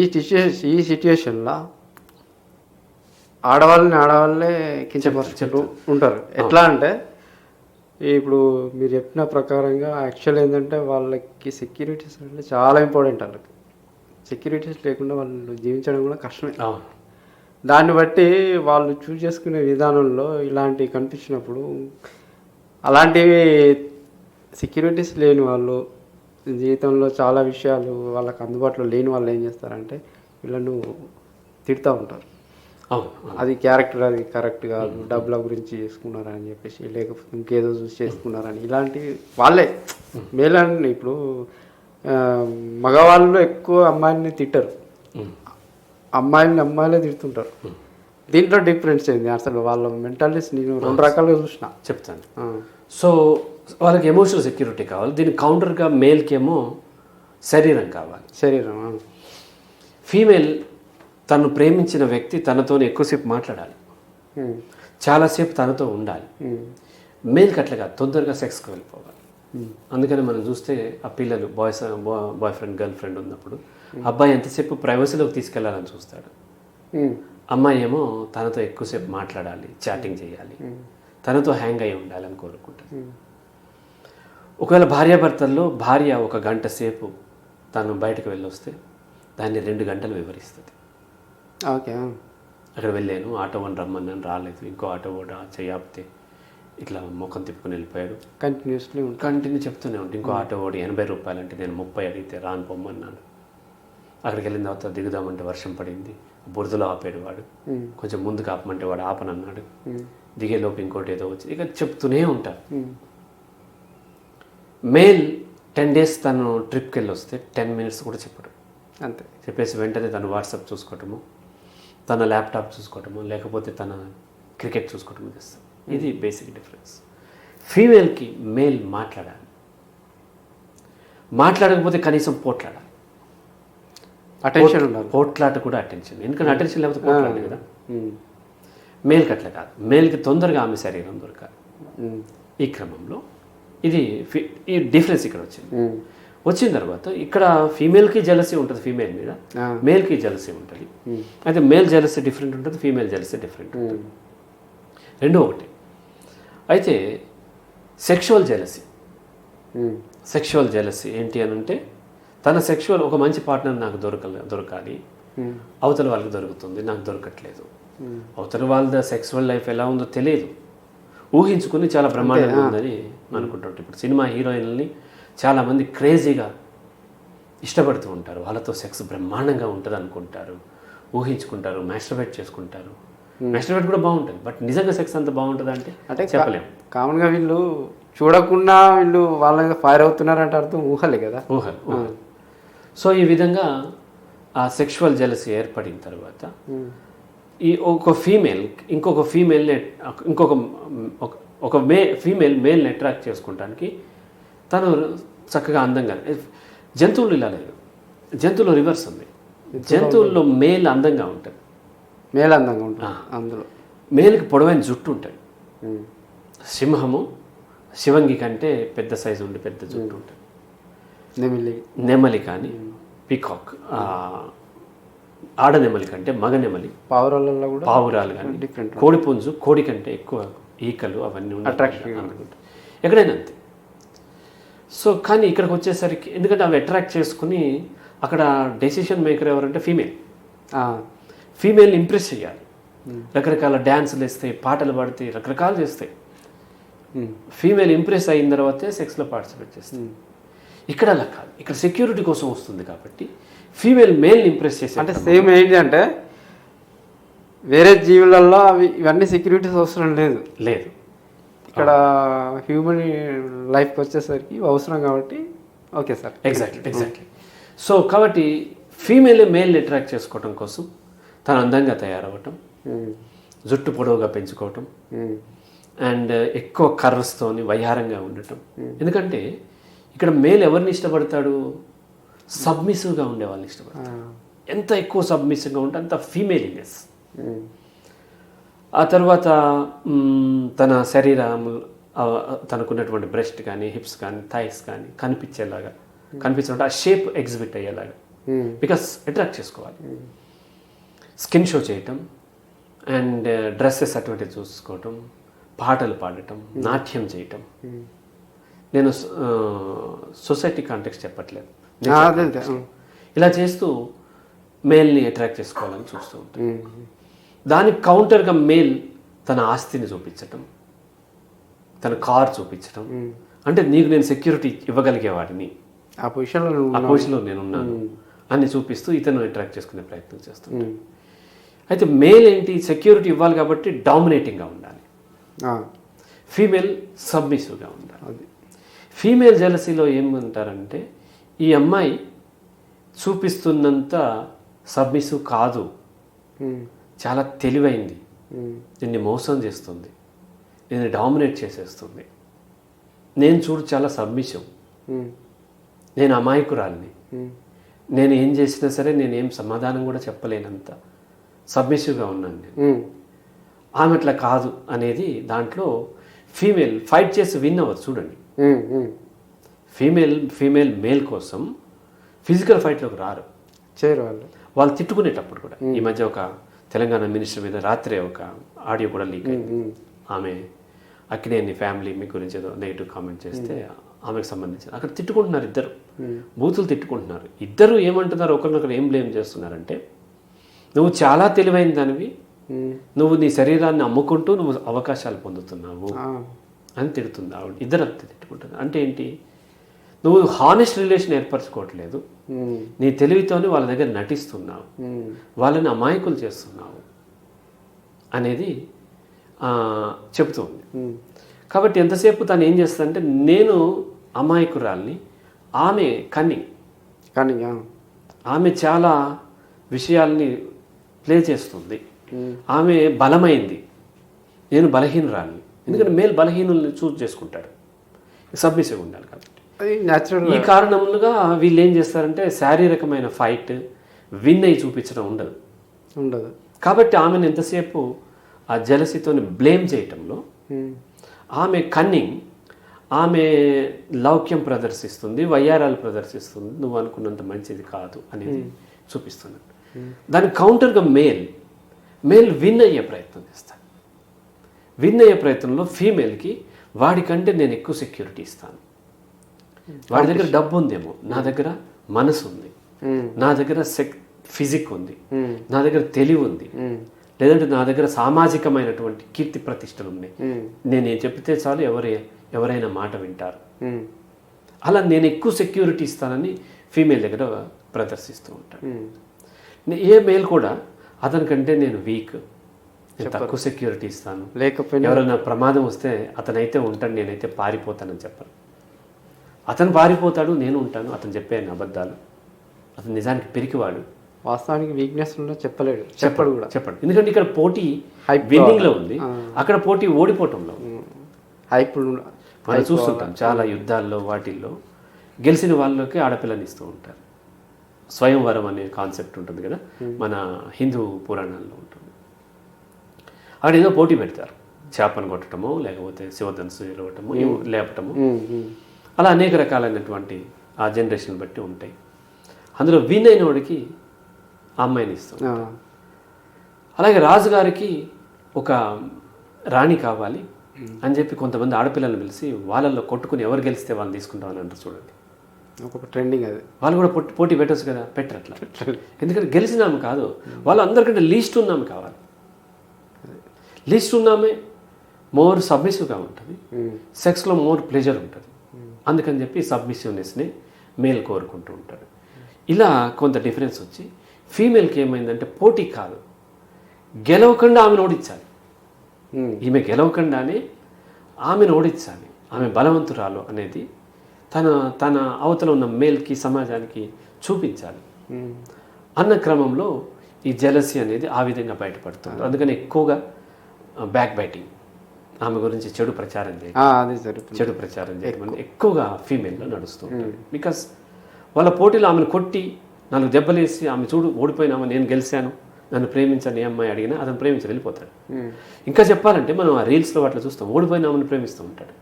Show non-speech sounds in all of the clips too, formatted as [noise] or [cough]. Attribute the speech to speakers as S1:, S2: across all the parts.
S1: ఈ సిచ్యువేషన్ ఈ సిచ్యువేషన్లో ఆడవాళ్ళని ఆడవాళ్ళే కించపరుచుకుంటూ ఉంటారు. ఎట్లా అంటే ఇప్పుడు మీరు చెప్పిన ప్రకారంగా యాక్చువల్ ఏంటంటే వాళ్ళకి సెక్యూరిటీస్ అంటే చాలా ఇంపార్టెంట్ వాళ్ళకి. సెక్యూరిటీస్ లేకుండా వాళ్ళు జీవించడం కూడా కష్టమే. దాన్ని బట్టి వాళ్ళు చూస్ చేసుకునే విధానంలో ఇలాంటివి కనిపించినప్పుడు అలాంటివి సెక్యూరిటీస్ లేని వాళ్ళు జీవితంలో చాలా విషయాలు వాళ్ళకి అందుబాటులో లేని వాళ్ళు ఏం చేస్తారంటే వీళ్ళను తిడుతూ ఉంటారు. అది క్యారెక్టర్ అది కరెక్ట్ కాదు డబ్బుల గురించి చేసుకున్నారని చెప్పేసి లేకపోతే ఇంకేదో చూసి చేసుకున్నారని. ఇలాంటివి వాళ్ళే. మేలని ఇప్పుడు మగవాళ్ళు ఎక్కువ అమ్మాయిని తిట్టరు.
S2: ఉమ్.
S1: అమ్మాయిని అమ్మాయిలే తిడుతుంటారు. దీంట్లో డిఫరెన్స్ ఏంది? అసలు వాళ్ళ మెంటాలిటీస్ నేను రెండు రకాలుగా చూసిన.
S2: చెప్తాను. సో వాళ్ళకి ఎమోషనల్ సెక్యూరిటీ కావాలి. దీని కౌంటర్గా మేల్కి ఏమో శరీరం కావాలి.
S1: శరీరం.
S2: ఫీమేల్ తను ప్రేమించిన వ్యక్తి తనతో ఎక్కువసేపు మాట్లాడాలి. చాలాసేపు తనతో ఉండాలి. మేల్కి అట్లా కాదు తొందరగా సెక్స్కి వెళ్ళిపోవాలి. అందుకని మనం చూస్తే ఆ పిల్లలు boys boyfriend girlfriend ఉన్నప్పుడు అబ్బాయి ఎంతసేపు ప్రైవసీలోకి తీసుకెళ్ళాలని చూస్తాడు. అమ్మాయి ఏమో తనతో ఎక్కువసేపు మాట్లాడాలి చాటింగ్ చేయాలి. తనతో హ్యాంగ్ అయి ఉండాలని కోరుకుంటుంది.
S1: ఉమ్.
S2: ఒకవేళ భార్యాభర్తల్లో భార్య ఒక గంట సేపు తను బయటకు వెళ్ళొస్తే దాన్ని రెండు గంటలు వివరిస్తుంది.
S1: ఓకే.
S2: అక్కడ వెళ్ళాను ఆటో వన్ రమ్మన్నాను రాలేదు. ఇంకో ఆటో కూడా చేయకపోతే ఇట్లా ముఖం తిప్పుకొని వెళ్ళిపోయాడు.
S1: కంటిన్యూస్లీ ఉంటుంది
S2: కంటిన్యూ చెప్తూనే ఉంటే ఇంకో ఆటో ఓడి ఎనభై రూపాయలు అంటే నేను ముప్పై అడిగితే రాను పొమ్మన్నాను అక్కడికి వెళ్ళిన తర్వాత దిగుదామంటే వర్షం పడింది. బురదలో ఆపాడు వాడు.
S1: ఉమ్,
S2: కొంచెం ముందుకు ఆపమంటే వాడు ఆపనన్నాడు.
S1: ఉమ్,
S2: దిగేలోపు ఇంకోటి ఏదో వచ్చి ఇక చెప్తూనే ఉంటారు మేల్ టెన్ డేస్ తను ట్రిప్కి వెళ్ళి వస్తే టెన్ మినిట్స్ కూడా చెప్పడు.
S1: అంతే.
S2: చెప్పేసి వెంటనే తను వాట్సాప్ చూసుకోవటము తన ల్యాప్టాప్ చూసుకోవటము లేకపోతే తన క్రికెట్ చూసుకోవటము చేస్తాం. ఇది బేసిక్ డిఫరెన్స్. ఫీమేల్కి మేల్ మాట్లాడాలి. మాట్లాడకపోతే కనీసం పోట్లాడాలి.
S1: అటెన్షన్ ఉండాలి.
S2: పోట్లాట కూడా అటెన్షన్. ఎందుకంటే అటెన్షన్ లేకపోతే పోట్లాడాలి కదా. మేల్కి అట్లా కాదు. మేల్కి తొందరగా ఆమె శరీరం దొరకాలి. ఈ క్రమంలో ఇది ఈ డిఫరెన్స్ ఇక్కడ వచ్చింది. వచ్చిన తర్వాత ఇక్కడ ఫీమేల్కి జలసీ ఉంటుంది ఫీమేల్ మీద. మేల్కి జలసీ ఉంటుంది. అయితే మేల్ జలసీ డిఫరెంట్ ఉంటుంది ఫీమేల్ జలసీ డిఫరెంట్
S1: ఉమ్,
S2: రెండో ఒకటి. అయితే సెక్షువల్ జలసీ. సెక్షువల్ జలసీ ఏంటి అని అంటే తన సెక్షువల్ ఒక మంచి పార్ట్నర్ నాకు దొరకలే దొరకాలి. అవతల వాళ్ళకి దొరుకుతుంది నాకు దొరకట్లేదు. అవతల వాళ్ళ సెక్సువల్ లైఫ్ ఎలా ఉందో తెలియదు. ఊహించుకుని చాలా బ్రహ్మాండంగా ఉందని అనుకుంటుంటారు. ఇప్పుడు సినిమా హీరోయిన్లని చాలామంది క్రేజీగా ఇష్టపడుతూ ఉంటారు. వాళ్ళతో సెక్స్ బ్రహ్మాండంగా ఉంటుంది అనుకుంటారు ఊహించుకుంటారు మాస్టర్బేట్ చేసుకుంటారు. మాస్టర్బేట్ కూడా బాగుంటుంది. బట్ నిజంగా సెక్స్ అంత బాగుంటుంది అంటే
S1: అంటే
S2: చెప్పలేము
S1: కామన్గా వీళ్ళు చూడకుండా వీళ్ళు వాళ్ళ ఫైర్ అవుతున్నారంటే అర్థం ఊహలే కదా.
S2: ఊహలు సో ఈ విధంగా ఆ సెక్షువల్ జలసీ ఏర్పడిన తర్వాత ఈ ఒక ఫీమేల్ ఇంకొక ఫీమేల్ని ఇంకొక ఒక- మే ఫీమేల్ మేల్ని అట్రాక్ట్ చేసుకోవడానికి తను చక్కగా అందంగా జంతువులు ఇలా లేదు జంతువులు రివర్స్ ఉంది జంతువుల్లో మేల్ అందంగా ఉంటుంది
S1: మేలు అందంగా ఉంటుంది. అందులో.
S2: మేల్కి పొడవైన జుట్టు ఉంటుంది సింహము శివంగి కంటే పెద్ద సైజు ఉండి పెద్ద జుట్టు ఉంటుంది.
S1: నెమిలి.
S2: నెమలి కానీ పీకాక్ ఆడ నెమలి కంటే మగ నెమలి.
S1: పావురాలలో కూడా
S2: పావురాలు కానీ
S1: డిఫరెంట్
S2: కోడి పుంజు కోడి కంటే ఎక్కువ ఈకలు అవన్నీ. అనుకుంటా. ఎక్కడైనా అంతే. సో కానీ ఇక్కడికి వచ్చేసరికి ఎందుకంటే అవి అట్రాక్ట్ చేసుకుని అక్కడ డెసిషన్ మేకర్ ఎవరంటే ఫీమేల్ ఫీమేల్ని ఇంప్రెస్ చేయాలి. రకరకాల డ్యాన్సులు వేస్తాయి పాటలు పాడతాయి రకరకాలు చేస్తాయి. ఫీమేల్ ఇంప్రెస్ అయిన తర్వాతే సెక్స్లో పార్టిసిపేట్ చేస్తాయి. ఇక్కడ అలా కాదు ఇక్కడ సెక్యూరిటీ కోసం వస్తుంది కాబట్టి ఫీమేల్ మేల్ని ఇంప్రెస్ చేసే
S1: అంటే సేమ్ ఏంటి అంటే వేరే జీవులలో అవి ఇవన్నీ సెక్యూరిటీస్ అవసరం లేదు.
S2: లేదు.
S1: ఇక్కడ హ్యూమన్ లైఫ్కి వచ్చేసరికి అవసరం కాబట్టి okay sir.
S2: Exactly exactly so కాబట్టి ఫీమేల్ మేల్ని అట్రాక్ట్ చేసుకోవటం కోసం తను అందంగా తయారవ్వటం
S1: ఉమ్,
S2: జుట్టు పొడవుగా పెంచుకోవటం అండ్ ఎక్కువ కర్రస్తోని వయ్యారంగా ఉండటం. ఎందుకంటే ఇక్కడ మేల్ ఎవరిని ఇష్టపడతాడు? సబ్మిసివ్గా ఉండే వాళ్ళని ఇష్టపడతాడు. ఎంత ఎక్కువ సబ్మిసివ్గా ఉంటే అంత ఫీమేలినెస్ ఆ తర్వాత తన శరీరం తనకున్నటువంటి బ్రెస్ట్ కానీ హిప్స్ కానీ థైస్ కానీ కనిపించేలాగా కనిపించడం ఆ షేప్ ఎగ్జిబిట్ అయ్యేలాగా. బికాస్ అట్రాక్ట్ చేసుకోవాలి. స్కిన్ షో చేయటం అండ్ డ్రెస్సెస్ అటువంటివి చూసుకోవటం పాటలు పాడటం నాట్యం చేయటం. నేను సొసైటీ కాంటెక్స్ట్ చెప్పట్లేదు. ఇలా చేస్తూ మేల్ని అట్రాక్ట్ చేసుకోవాలని చూస్తూ ఉంటాను. దానికి కౌంటర్గా మేల్ తన ఆస్తిని చూపించటం తన కార్ చూపించటం. అంటే నీకు నేను సెక్యూరిటీ ఇవ్వగలిగేవాడిని
S1: ఆ పొజిషన్లో
S2: ఆ పొజిషన్లో నేను ఉన్నాను. అని చూపిస్తూ ఇతను అట్రాక్ట్ చేసుకునే ప్రయత్నం చేస్తాను
S1: ఉమ్,
S2: అయితే మేల్ ఏంటి? సెక్యూరిటీ ఇవ్వాలి కాబట్టి డామినేటింగ్గా ఉండాలి. ఫీమేల్ సబ్మిసివ్గా ఉండాలి. ఫీమేల్ జెలసీలో ఏమంటారంటే ఈ అమ్మాయి చూపిస్తున్నంత సబ్మిసివ్ కాదు. చాలా తెలివైంది. నిన్ను మోసం చేస్తుంది. నేను డామినేట్ చేసేస్తుంది. నేను చూడు చాలా సబ్మిసివ్ నేను అమాయకురాలిని. నేను ఏం చేసినా సరే నేను ఏం సమాధానం కూడా చెప్పలేనంత సబ్మిసివ్గా ఉన్నాను నేను. ఆమె అట్లా కాదు అనేది దాంట్లో ఫీమేల్ ఫైట్ చేసి విన్ అవ్వదు. చూడండి. ఫీమేల్ ఫీమేల్ మేల్ కోసం ఫిజికల్ ఫైట్లోకి రారు.
S1: చేయరు వాళ్ళు.
S2: వాళ్ళు తిట్టుకునేటప్పుడు కూడా. ఈ మధ్య ఒక తెలంగాణ మినిస్టర్ మీద రాత్రే ఒక ఆడియో కూడా లీక్ అయింది. ఆమె అక్కినేని ఫ్యామిలీ మీ గురించి ఏదో నెగిటివ్ కామెంట్ చేస్తే ఆమెకు సంబంధించి అక్కడ తిట్టుకుంటున్నారు ఇద్దరు. బూతులు తిట్టుకుంటున్నారు. ఇద్దరు ఏమంటున్నారు? ఒకరినొకరు ఏం బ్లేమ్ చేస్తున్నారంటే నువ్వు చాలా తెలివైన దానివి. నువ్వు నీ శరీరాన్ని అమ్ముకుంటూ నువ్వు అవకాశాలు పొందుతున్నావు. అని తిడుతుంది ఆవిడ. ఇద్దరు అంతే తిట్టుకుంటుంది. అంటే ఏంటి? నువ్వు హానెస్ట్ రిలేషన్ ఏర్పరచుకోవట్లేదు. నీ తెలివితోనే వాళ్ళ దగ్గర నటిస్తున్నావు. వాళ్ళని అమాయకులు చేస్తున్నావు అనేది చెబుతుంది కాబట్టి ఎంతసేపు తను ఏం చేస్తుందంటే నేను అమాయకురాల్ని ఆమె
S1: కానీ ఆ,
S2: ఆమె చాలా విషయాల్ని ప్లే చేస్తుంది. ఆమె బలమైంది. నేను బలహీనురాల్ని. ఎందుకంటే మేల్ బలహీనుల్ని చూస్ చేసుకుంటాడు. సబ్మిసివ్ ఉండాలి కాబట్టి. ఈ కారణములుగా వీళ్ళు ఏం చేస్తారంటే శారీరకమైన ఫైట్ విన్ అయి చూపించడం ఉండదు.
S1: ఉండదు.
S2: కాబట్టి ఆమెను ఎంతసేపు ఆ జలసితోని బ్లేమ్ చేయటంలో ఆమె కన్నింగ్ ఆమె లౌక్యం ప్రదర్శిస్తుంది వయ్యారాలు ప్రదర్శిస్తుంది నువ్వు అనుకున్నంత మంచిది కాదు అనేది చూపిస్తున్నాడు దానికి కౌంటర్గా మేల్ మేల్ విన్ అయ్యే ప్రయత్నం చేస్తాడు. విన్ అయ్యే ప్రయత్నంలో ఫీమేల్కి వాడికంటే నేను ఎక్కువ సెక్యూరిటీ ఇస్తాను. వాడి దగ్గర డబ్బు ఉందేమో నా దగ్గర మనసు ఉంది
S1: ఉమ్,
S2: నా దగ్గర సెక్ ఫిజిక్ ఉంది నా దగ్గర తెలివి ఉంది లేదంటే నా దగ్గర సామాజికమైనటువంటి కీర్తి ప్రతిష్టలు ఉన్నాయి. నేను ఏం చెప్తే చాలు ఎవరే ఎవరైనా మాట వింటారు. అలా నేను ఎక్కువ సెక్యూరిటీ ఇస్తానని ఫీమేల్ దగ్గర ప్రదర్శిస్తూ ఉంటాను ఏ మేల్ కూడా అతనికంటే నేను వీక్ తక్కువ సెక్యూరిటీ ఇస్తాను.
S1: లేకపోయినా
S2: ఎవరైనా ప్రమాదం వస్తే అతనైతే ఉంటాడు నేనైతే పారిపోతానని చెప్పను అతను పారిపోతాడు నేను ఉంటాను అతను చెప్పే అబద్ధాలు. అతను నిజానికి పెరికివాడు.
S1: వాస్తవానికి వీక్నెస్ ఉన్నా చెప్పలేడు చెప్పడు కూడా.
S2: చెప్పండి. ఎందుకంటే ఇక్కడ పోటీ
S1: Hype
S2: విన్నింగ్లో ఉంది. అక్కడ పోటీ ఓడిపోవటంలో.
S1: హైప్
S2: మనం చూస్తుంటాం చాలా యుద్ధాల్లో వాటిల్లో. గెలిచిన వాళ్ళకి ఆడపిల్లని ఇస్తూ ఉంటారు. స్వయంవరం అనే కాన్సెప్ట్ ఉంటుంది కదా. మన హిందూ పురాణాల్లో ఉంటుంది. అక్కడ ఏదో పోటీ పెడతారు. చేపను కొట్టడమో లేకపోతే శివధనుసు ఏవో లేపటమో. అలా అనేక రకాలైనటువంటి ఆ జనరేషన్ బట్టి ఉంటాయి. అందులో విన్ అయిన వాడికి ఆ అమ్మాయిని ఇస్తాం. అలాగే రాజుగారికి ఒక రాణి కావాలి అని చెప్పి కొంతమంది ఆడపిల్లల్ని పిలిచి వాళ్ళల్లో కొట్టుకుని ఎవరు గెలిస్తే వాళ్ళని తీసుకుంటామని అంటారు చూడండి.
S1: ఒక ట్రెండింగ్ అది.
S2: వాళ్ళు కూడా పోటీ పోటీ పెట్టచ్చు కదా పెట్టరు అట్లా. ఎందుకంటే గెలిచినాము కాదు. వాళ్ళు అందరికంటే లీస్ట్ ఉన్నాము కావాలి. లీస్ట్ ఉన్నామే మోర్ సబ్మిసివ్గా ఉంటుంది. సెక్స్లో మోర్ ప్లెజర్ ఉంటుంది. అందుకని చెప్పి సబ్మిసివ్నెస్ని మేల్ కోరుకుంటూ ఉంటాడు ఇలా కొంత డిఫరెన్స్ వచ్చి ఫీమేల్కి ఏమైందంటే పోటీ కాదు. గెలవకుండా ఆమెను ఓడించాలి.
S1: ఉమ్,
S2: ఈమె గెలవకుండానే ఆమెను ఓడించాలి. ఆమె బలవంతురాలు అనేది తన తన అవతల ఉన్న మేల్కి సమాజానికి చూపించాలి.
S1: ఉమ్,
S2: అన్న క్రమంలో ఈ జలసి అనేది ఆ విధంగా బయటపడుతుంది. అందుకని ఎక్కువగా బ్యాక్ బైటింగ్ ఆమె గురించి చెడు ప్రచారం చేయడం
S1: జరుగుతుంది.
S2: చెడు ప్రచారం చేయడం ఎక్కువగా ఫీమేల్లో నడుస్తూ ఉంటుంది. బికాస్ వాళ్ళ పోటీలో ఆమెను కొట్టి నాలుగు దెబ్బలేసి ఆమె చూడు ఓడిపోయినామా నేను గెలిచాను నన్ను ప్రేమించని ఏ అమ్మాయి అడిగినా అతను ప్రేమించి వెళ్ళిపోతాడు. ఇంకా చెప్పాలంటే మనం ఆ రీల్స్లో అట్లా చూస్తాం ఓడిపోయినామని ప్రేమిస్తూ ఉంటాడు.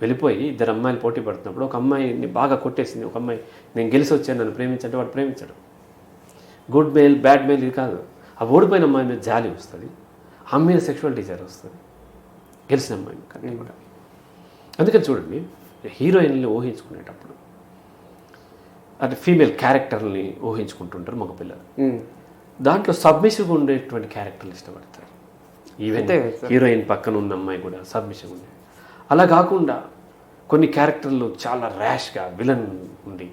S2: వెళ్ళిపోయి ఇద్దరు అమ్మాయిలు పోటీ పడుతున్నప్పుడు ఒక అమ్మాయిని బాగా కొట్టేసింది ఒక అమ్మాయి నేను గెలిచి వచ్చాను నన్ను ప్రేమించంటే వాడు ప్రేమించడు. గుడ్ మేల్ బ్యాడ్ మేల్ ఇది కాదు. ఆ ఓడిపోయిన అమ్మాయి మీద జాలి వస్తుంది. ఆ మీద సెక్షువల్ డిజైర్ వస్తుంది. గెలిచిన అమ్మాయి కంటే కూడా అందుకని చూడండి హీరోయిన్ని ఊహించుకునేటప్పుడు అంటే ఫీమేల్ క్యారెక్టర్ని ఊహించుకుంటుంటారు మగపిల్లలు.
S1: ఉమ్.
S2: దాంట్లో సబ్మిసివ్గా ఉండేటువంటి క్యారెక్టర్లు ఇష్టపడతారు. Even
S1: sir.
S2: హీరోయిన్ పక్కన ఉన్న అమ్మాయి కూడా సబ్మిసివ్ ఉండే. అలా కాకుండా కొన్ని క్యారెక్టర్లు చాలా ర్యాష్గా విలన్ ఉండి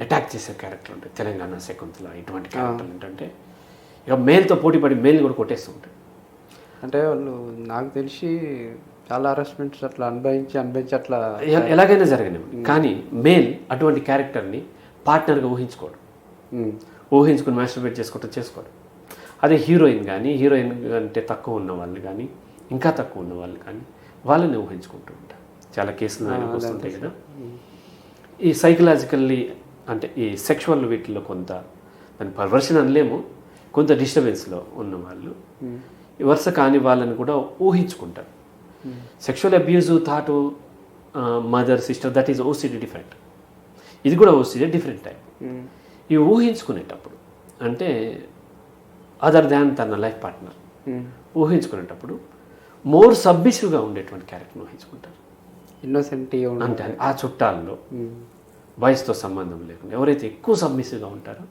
S2: అటాక్ చేసే క్యారెక్టర్ ఉంటాయి. తెలంగాణ శకుంతల ఇటువంటి క్యారెక్టర్లు ఏంటంటే ఇక మేల్తో పోటీ పడి మేల్ని కూడా కొట్టేస్తూ ఉంటాయి.
S1: అంటే వాళ్ళు నాకు తెలిసి చాలా హరాస్మెంట్స్ అట్లా అనుభవించి అనుభవించి అట్లా
S2: ఎలాగైనా జరగనివ్వండి. కానీ మేల్ అటువంటి క్యారెక్టర్ని పార్ట్నర్గా ఊహించుకోడు. ఊహించుకుని మాస్టర్బేట్ చేసుకోవటం చేసుకోడు. అదే హీరోయిన్ కానీ హీరోయిన్ అంటే తక్కువ ఉన్న వాళ్ళు కానీ ఇంకా తక్కువ ఉన్న వాళ్ళు కానీ వాళ్ళని ఊహించుకుంటూ ఉంటారు. చాలా కేసులు ఆయనకు వస్తుంటాయి కదా. ఈ సైకలాజికల్లీ అంటే ఈ సెక్షువల్ వీటిలో కొంత దాని పర్వర్షన్ అనలేము. కొంత డిస్టర్బెన్స్లో ఉన్న వాళ్ళు. ఈ వరుస కాని వాళ్ళని కూడా ఊహించుకుంటారు. Sexual abuse thought mother sister that is OCD different ఇది కూడా ఓసిడి డిఫరెంట్ టైప్. ఈ ఊహించుకునేటప్పుడు అంటే అదర్ దాన్ తన లైఫ్ పార్ట్నర్
S1: ఉమ్.
S2: ఊహించుకునేటప్పుడు మోర్ సబ్మిసివ్గా ఉండేటువంటి క్యారెక్టర్ ఊహించుకుంటారు.
S1: ఇన్నోసెంట్గా ఉండ
S2: అంటే ఆ చుట్టాల్లో
S1: ఉమ్.
S2: వయసుతో సంబంధం లేకుండా ఎవరైతే ఎక్కువ సబ్మిసివ్గా ఉంటారో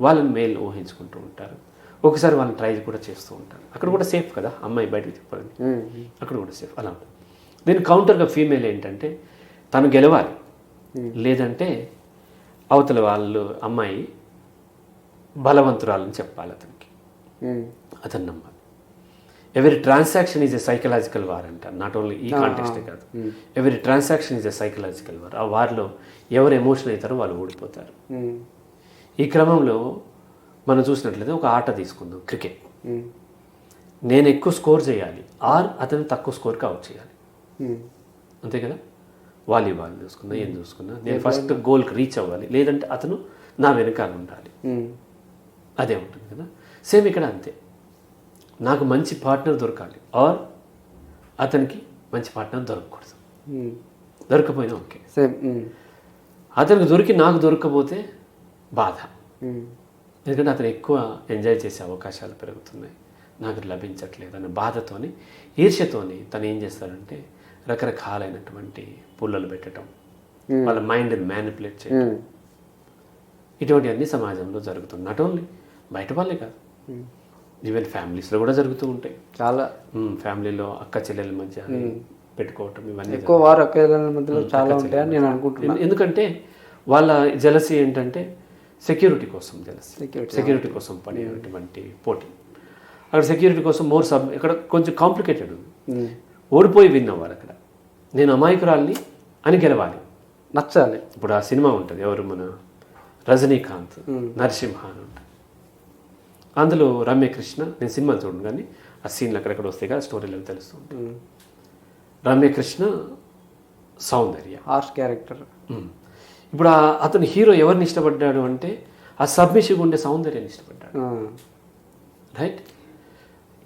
S2: వాళ్ళని మేల్ ఊహించుకుంటూ ఉంటారు. ఒకసారి వాళ్ళని ట్రై కూడా చేస్తూ ఉంటారు. అక్కడ కూడా సేఫ్ కదా? అమ్మాయి బయటకు చెప్పాలని. అక్కడ కూడా సేఫ్ అలా ఉంటుంది. దీని కౌంటర్గా ఫీమేల్ ఏంటంటే తను గెలవాలి. లేదంటే అవతల వాళ్ళు అమ్మాయి బలవంతురాలని చెప్పాలి అతనికి. అతను నమ్మాలి. ఎవరి transaction is a psychological war అంటారు నాట్ ఓన్లీ ఈ కాంటెక్స్టే కాదు. ఎవరి transaction is a psychological war ఆ వార్లో ఎవరు ఎమోషన్ అవుతారో వాళ్ళు ఓడిపోతారు. ఈ క్రమంలో మనం చూసినట్లయితే ఒక ఆట తీసుకుందాం క్రికెట్. నేను ఎక్కువ స్కోర్ చేయాలి. ఆర్ అతను తక్కువ స్కోర్కి అవుట్ చేయాలి. అంతే కదా? వాలీబాల్ చూసుకున్నా ఏం చూసుకున్నా నేను ఫస్ట్ గోల్కి రీచ్ అవ్వాలి. లేదంటే అతను నా వెనకాల ఉండాలి. అదే ఉంటుంది కదా? సేమ్ ఇక్కడ అంతే. నాకు మంచి పార్ట్నర్ దొరకాలి. ఆర్ అతనికి మంచి పార్ట్నర్ దొరకకూడదు. దొరకపోయినా ఓకే.
S1: సేమ్.
S2: అతనికి దొరికి నాకు దొరకకపోతే బాధ. ఎందుకంటే అతను ఎక్కువ ఎంజాయ్ చేసే అవకాశాలు పెరుగుతున్నాయి. నాకు లభించట్లేదు అనే బాధతోని ఈర్ష్యతోని తను ఏం చేస్తాడంటే రకరకాలైనటువంటి పుల్లలు పెట్టడం వాళ్ళ మైండ్ని మ్యానిపులేట్ చేయడం. ఇటువంటివన్నీ సమాజంలో జరుగుతుంది నాట్ ఓన్లీ బయట వాళ్ళే కాదు. ఈవెన్ ఫ్యామిలీస్లో కూడా జరుగుతూ ఉంటాయి.
S1: చాలా.
S2: ఫ్యామిలీలో అక్క చెల్లెల మధ్య పెట్టుకోవటం ఇవన్నీ
S1: ఎక్కువ వారు ఒకేళ్ళ మధ్యలో చాలా ఉంటాయని నేను అనుకుంటున్నాను
S2: ఎందు- ఎందుకంటే వాళ్ళ జలసీ ఏంటంటే సెక్యూరిటీ కోసం
S1: Security.
S2: సెక్యూరిటీ కోసం పడేటువంటి పోటీ. అక్కడ సెక్యూరిటీ కోసం మోర్ సబ్ ఇక్కడ కొంచెం కాంప్లికేటెడ్ ఉంది.
S1: ఉమ్.
S2: ఓడిపోయి విన్ అవ్వాలి అక్కడ. నేను అమాయకురాల్ని అని గెలవాలి.
S1: నచ్చాలి.
S2: ఇప్పుడు ఆ సినిమా ఉంటుంది. ఎవరు మన రజనీకాంత్ నరసింహ అని ఉంటుంది. అందులో రమ్యకృష్ణ నేను సినిమా చూడను కానీ ఆ సీన్లు అక్కడక్కడ వస్తాయి కదా స్టోరీలో తెలుస్తుంది
S1: ఉమ్.
S2: రమ్యకృష్ణ సౌందర్య.
S1: Harsh character.
S2: ఇప్పుడు అతను హీరో ఎవరిని ఇష్టపడ్డాడు అంటే ఆ సబ్మిషివ్ ఉండే సౌందర్యాన్ని ఇష్టపడ్డాడు. రైట్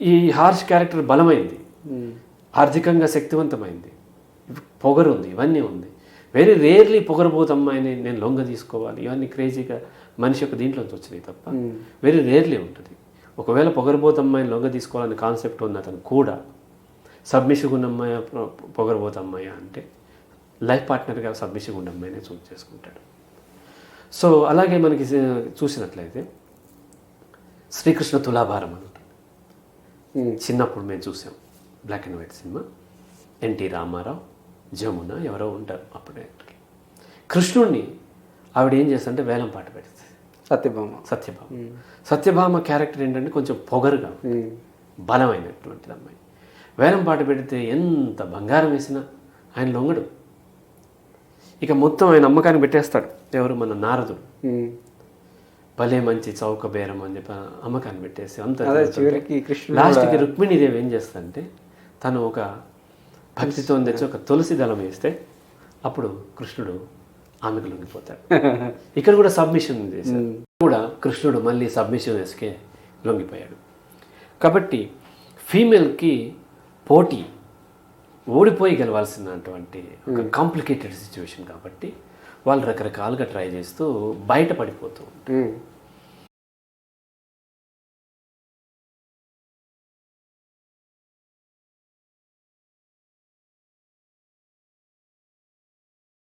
S2: ఈ హార్ష్ క్యారెక్టర్ బలమైంది. ఆర్థికంగా శక్తివంతమైంది. పొగరు ఉంది ఇవన్నీ ఉంది. వెరీ రేర్లీ పొగరబోతు అమ్మాయిని నేను లొంగ తీసుకోవాలి. ఇవన్నీ క్రేజీగా మనిషి యొక్క దీంట్లోంచి వచ్చినాయి తప్ప. వెరీ రేర్లీ ఉంటుంది. ఒకవేళ పొగరబోతు అమ్మాయిని లొంగ తీసుకోవాలని కాన్సెప్ట్ ఉన్న అతను కూడా సబ్మిషివ్ ఉన్న అమ్మాయి పొగరబోతు అమ్మాయి అంటే లైఫ్ పార్ట్నర్గా సబ్మిషివ్ ఉన్న అమ్మాయినే చూస్ చేసుకుంటాడు. సో అలాగే మనకి చూసినట్లయితే శ్రీకృష్ణ తులాభారం అని ఉంటుంది. చిన్నప్పుడు మేము చూసాం black and white cinema. NT Ramarao Jamuna ఎవరో ఉంటారు అప్పుడే. కృష్ణుడిని ఆవిడ ఏం చేస్తుంటే వేలం పాట పెడుతుంది.
S1: సత్యభామ.
S2: సత్యభామ. సత్యభామ క్యారెక్టర్ ఏంటంటే కొంచెం పొగరుగా. బలమైనటువంటిది అమ్మాయి. వేలం పాట పెడితే ఎంత బంగారం వేసినా ఆయన లొంగడు. ఇక మొత్తం ఆయన అమ్మకాన్ని పెట్టేస్తాడు. ఎవరు? మన నారదుడు. భలే మంచి చౌక బేరం అని చెప్పి అమ్మకాన్ని పెట్టేసి అంత లాస్ట్కి రుక్మిణీదేవి ఏం చేస్తుందంటే తను ఒక భక్తితో తెచ్చి ఒక తులసి దళం వేస్తే అప్పుడు కృష్ణుడు ఆమెకు లొంగిపోతాడు [laughs] ఇక్కడ కూడా సబ్మిషన్ చేశాడు కూడా కృష్ణుడు మళ్ళీ సబ్మిషన్ వేసుకే లొంగిపోయాడు. కాబట్టి ఫీమేల్కి పోటీ ఓడిపోయి గెలవాల్సినటువంటి ఒక కాంప్లికేటెడ్ సిచ్యువేషన్ కాబట్టి వాళ్ళు రకరకాలుగా ట్రై చేస్తూ బయట పడిపోతూ ఉంటారు
S1: ఉమ్.